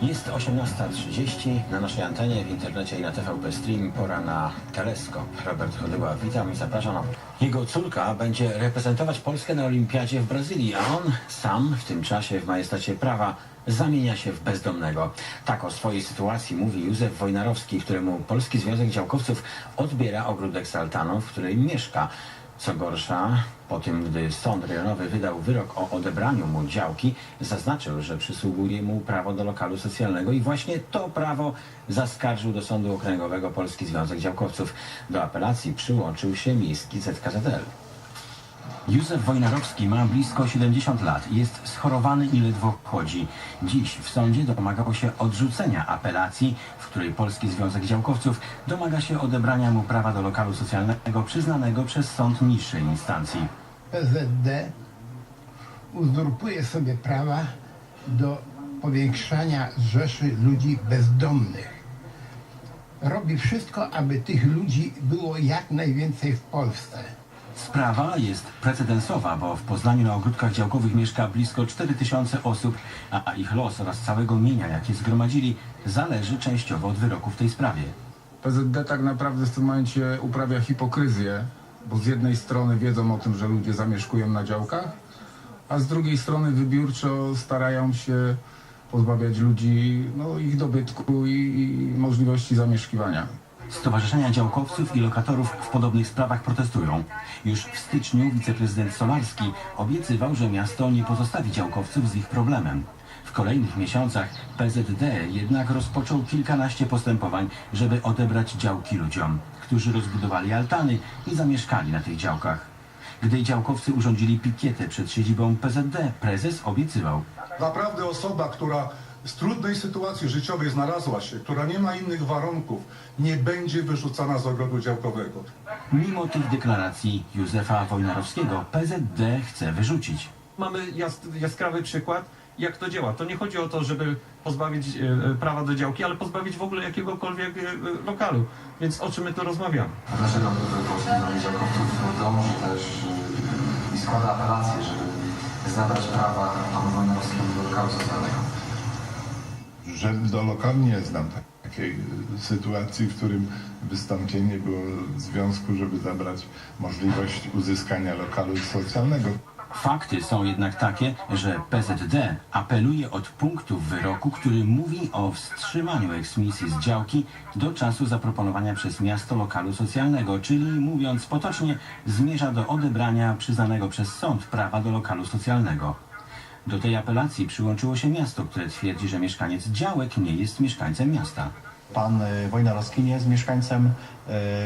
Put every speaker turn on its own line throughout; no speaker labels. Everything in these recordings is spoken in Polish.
18.30 na naszej antenie, w internecie i na TVP Stream. Pora na teleskop. Robert Chodyła, witam i zapraszam. Jego córka będzie reprezentować Polskę na Olimpiadzie w Brazylii, a on sam w tym czasie w majestacie prawa zamienia się w bezdomnego. Tak o swojej sytuacji mówi Józef Wojnarowski, któremu Polski Związek Działkowców odbiera ogródek Saltano, w którym mieszka. Co gorsza, po tym, gdy sąd rejonowy wydał wyrok o odebraniu mu działki, zaznaczył, że przysługuje mu prawo do lokalu socjalnego i właśnie to prawo zaskarżył do Sądu Okręgowego Polski Związek Działkowców. Do apelacji przyłączył się miejski ZKZL. Józef Wojnarowski ma blisko 70 lat jest schorowany i ledwo chodzi. Dziś w sądzie domagał się odrzucenia apelacji, w której Polski Związek Działkowców domaga się odebrania mu prawa do lokalu socjalnego przyznanego przez sąd niższej instancji.
PZD uzurpuje sobie prawa do powiększania rzeszy ludzi bezdomnych. Robi wszystko, aby tych ludzi było jak najwięcej w Polsce.
Sprawa jest precedensowa, bo w Poznaniu na ogródkach działkowych mieszka blisko 4000 osób, a ich los oraz całego mienia, jakie zgromadzili, zależy częściowo od wyroku w tej sprawie.
PZD tak naprawdę w tym momencie uprawia hipokryzję, bo z jednej strony wiedzą o tym, że ludzie zamieszkują na działkach, a z drugiej strony wybiórczo starają się pozbawiać ludzi no, ich dobytku i, i możliwości zamieszkiwania.
Stowarzyszenia działkowców i lokatorów w podobnych sprawach protestują. Już w styczniu wiceprezydent Solarski obiecywał, że miasto nie pozostawi działkowców z ich problemem. W kolejnych miesiącach PZD jednak rozpoczął kilkanaście postępowań, żeby odebrać działki ludziom, którzy rozbudowali altany i zamieszkali na tych działkach. Gdy działkowcy urządzili pikietę przed siedzibą PZD, prezes obiecywał,
Naprawdę osoba, która z trudnej sytuacji życiowej znalazła się, która nie ma innych warunków, nie będzie wyrzucana z ogrodu działkowego.
mimo tych deklaracji Józefa Wojnarowskiego PZD chce wyrzucić.
mamy jas, jaskrawy przykład, jak to działa. To nie chodzi o to, żeby pozbawić e, e, prawa do działki, ale pozbawić w ogóle jakiegokolwiek e, e, lokalu. Więc o czym my tu rozmawiamy?
Dlaczego Związek Działkowców dąży też y, i składa apelację, żeby zabrać prawa panu Wojnarowskiemu do lokalu socjalnego?
Że do lokalu nie znam takiej y, sytuacji, w którym wystąpienie było związku, żeby zabrać możliwość uzyskania lokalu socjalnego.
Fakty są jednak takie, że PZD apeluje od punktu w wyroku, który mówi o wstrzymaniu eksmisji z działki do czasu zaproponowania przez miasto lokalu socjalnego, czyli mówiąc potocznie, zmierza do odebrania przyznanego przez sąd prawa do lokalu socjalnego. Do tej apelacji przyłączyło się miasto, które twierdzi, że mieszkaniec działek nie jest mieszkańcem miasta.
Pan y, Wojnarowski nie jest mieszkańcem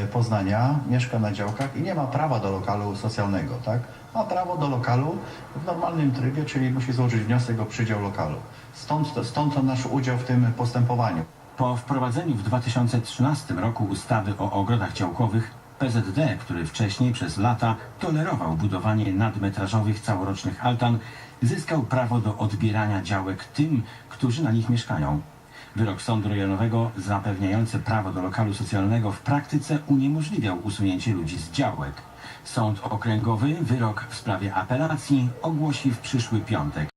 y, Poznania, mieszka na działkach i nie ma prawa do lokalu socjalnego, tak? Ma prawo do lokalu w normalnym trybie, czyli musi złożyć wniosek o przydział lokalu. Stąd, stąd to nasz udział w tym postępowaniu.
Po wprowadzeniu w 2013 roku ustawy o ogrodach działkowych, PZD, który wcześniej przez lata tolerował budowanie nadmetrażowych całorocznych altan, zyskał prawo do odbierania działek tym, którzy na nich mieszkają. Wyrok sądu rejonowego zapewniający prawo do lokalu socjalnego w praktyce uniemożliwiał usunięcie ludzi z działek. Sąd okręgowy wyrok w sprawie apelacji ogłosi w przyszły piątek.